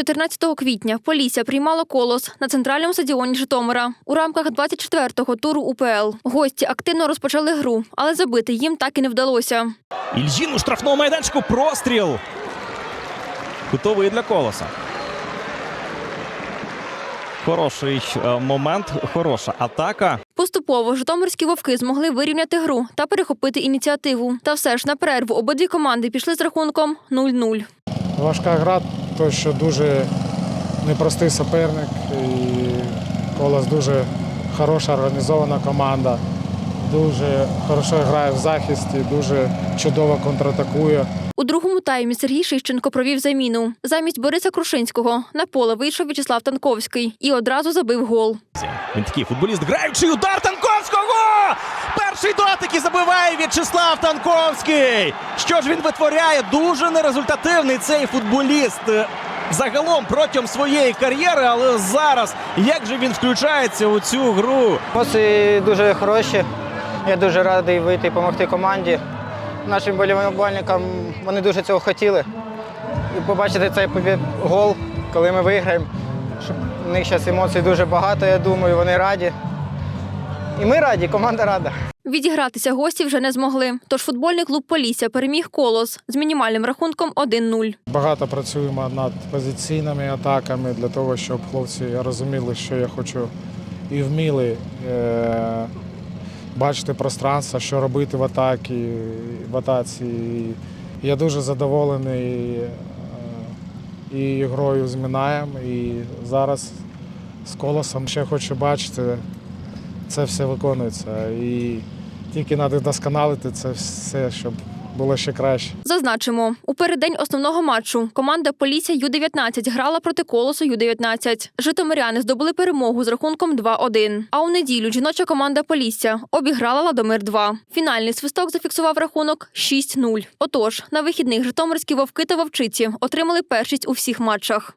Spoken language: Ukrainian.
14 квітня Полісся приймало колос на центральному стадіоні Житомира у рамках 24-го туру УПЛ. Гості активно розпочали гру, але забити їм так і не вдалося. Ільжін у штрафному майданчику простріл. Кутовий для колоса. Хороший е, момент, хороша атака. Поступово житомирські вовки змогли вирівняти гру та перехопити ініціативу. Та все ж на перерву обидві команди пішли з рахунком 0-0. Важка гра, то що дуже непростий суперник. І Колос дуже хороша організована команда. Дуже хорошо грає в захисті, дуже чудово контратакує. У другому таймі Сергій Шищенко провів заміну. Замість Бориса Крушинського на поле вийшов В'ячеслав Танковський і одразу забив гол. Він такий футболіст, граючий удар Танковського! В'ячеслав Танковський. Що ж він витворяє? Дуже нерезультативний цей футболіст. е, Загалом протягом своєї кар'єри, але зараз як же він включається у цю гру? Емоції дуже хороші. Я дуже радий вийти і допомогти команді. Нашим болівальникам вони дуже цього хотіли. І побачити цей гол, коли ми виграємо. Щоб У них зараз емоцій дуже багато, я думаю, вони раді. І ми раді, команда рада. Відігратися гості вже не змогли. Тож футбольний клуб Полісся переміг колос з мінімальним рахунком 1-0. Багато працюємо над позиційними атаками для того, щоб хлопці розуміли, що я хочу, і вміли е- бачити пространство, що робити в атаці, в атаці. Я дуже задоволений е- і грою з Мінаєм, і зараз з колосом ще хочу бачити, це все виконується. І тільки треба вдосконалити це все, щоб було ще краще. Зазначимо, у переддень основного матчу команда Полісся Ю-19 грала проти колосу Ю-19. Житомиряни здобули перемогу з рахунком 2-1. А у неділю жіноча команда Полісся обіграла Ладомир 2. Фінальний свисток зафіксував рахунок 6-0. Отож, на вихідних житомирські вовки та вовчиці отримали першість у всіх матчах.